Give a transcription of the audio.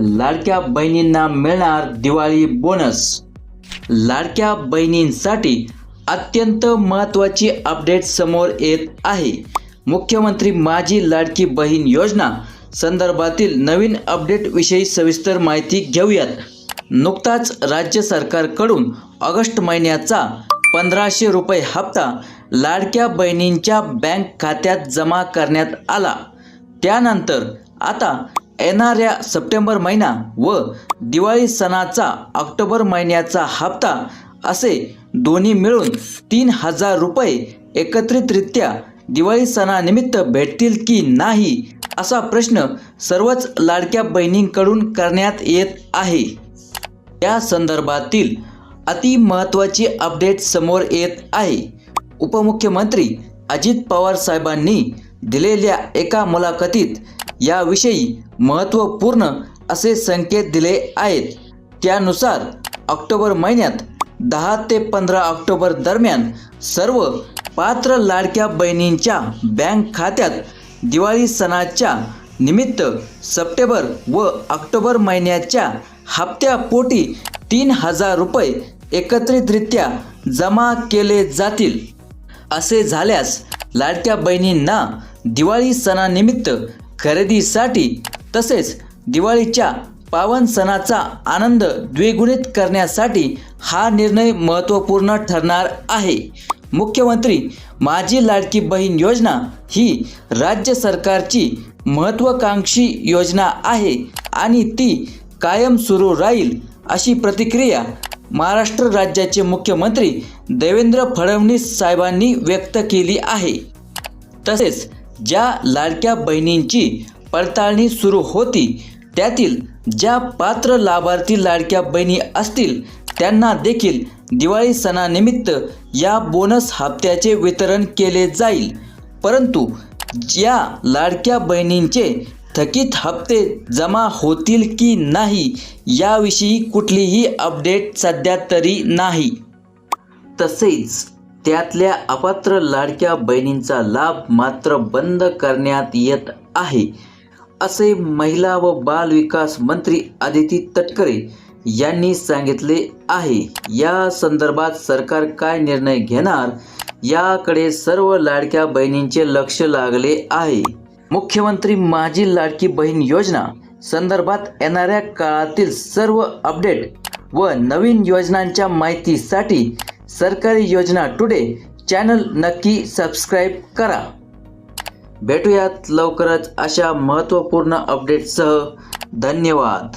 लाडक्या बहिणींना मिळणार दिवाळी बोनस लाडक्या बहिणींसाठी अत्यंत महत्त्वाची अपडेट समोर येत आहे. मुख्यमंत्री माझी लाडकी बहीण योजना संदर्भातील नवीन अपडेटविषयी सविस्तर माहिती घेऊयात. नुकताच राज्य सरकारकडून ऑगस्ट महिन्याचा पंधराशे रुपये हप्ता लाडक्या बहिणींच्या बँक खात्यात जमा करण्यात आला. त्यानंतर आता येणाऱ्या सप्टेंबर महिना व दिवाळी सणाचा ऑक्टोबर महिन्याचा हप्ता असे दोन्ही मिळून तीन हजार रुपये एकत्रितरित्या दिवाळी सणानिमित्त भेटतील की नाही असा प्रश्न सर्वच लाडक्या बहिणींकडून करण्यात येत आहे. या संदर्भातील अति महत्त्वाची अपडेट समोर येत आहे. उपमुख्यमंत्री अजित पवार साहेबांनी दिलेल्या एका मुलाखतीत याविषयी महत्त्वपूर्ण असे संकेत दिले आहेत. त्यानुसार ऑक्टोबर महिन्यात दहा ते पंधरा ऑक्टोबर दरम्यान सर्व पात्र लाडक्या बहिणींच्या बँक खात्यात दिवाळी सणाच्या निमित्त सप्टेंबर व ऑक्टोबर महिन्याच्या हप्त्यापोटी तीन हजार रुपये एकत्रितरित्या जमा केले जातील. असे झाल्यास लाडक्या बहिणींना दिवाळी सणानिमित्त खरेदीसाठी तसेच दिवाळीच्या पावन सणाचा आनंद द्विगुणित करण्यासाठी हा निर्णय महत्त्वपूर्ण ठरणार आहे. मुख्यमंत्री माझी लाडकी बहीण योजना ही राज्य सरकारची महत्त्वाकांक्षी योजना आहे आणि ती कायम सुरू राहील अशी प्रतिक्रिया महाराष्ट्र राज्याचे मुख्यमंत्री देवेंद्र फडणवीस साहेबांनी व्यक्त केली आहे. तसेच ज्या लाडक्या बहिणींची पडताळणी सुरू होती त्यातील ज्या पात्र लाभार्थी लाडक्या बहिणी असतील त्यांना देखील दिवाळी सणानिमित्त या बोनस हप्त्याचे वितरण केले जाईल. परंतु ज्या लाडक्या बहिणींचे थकीत हप्ते जमा होतील की नाही याविषयी कुठलीही अपडेट सध्या तरी नाही. तसेच त्यातल्या अपात्र लाडक्या बहिणींचा लाभ मात्र बंद करण्यात येत आहे असे महिला व बाल विकास मंत्री आदिती तटकरे यांनी सांगितले आहे. या संदर्भात सरकार काय निर्णय घेणार याकडे सर्व लाडक्या बहिणींचे लक्ष लागले आहे. मुख्यमंत्री माझी लाडकी बहीण योजना संदर्भात येणाऱ्या काळातील सर्व अपडेट व नवीन योजनांच्या माहितीसाठी सरकारी योजना टुडे चॅनल नक्की सबस्क्राईब करा. भेटूयात लवकरच अशा महत्त्वपूर्ण अपडेटसह धन्यवाद.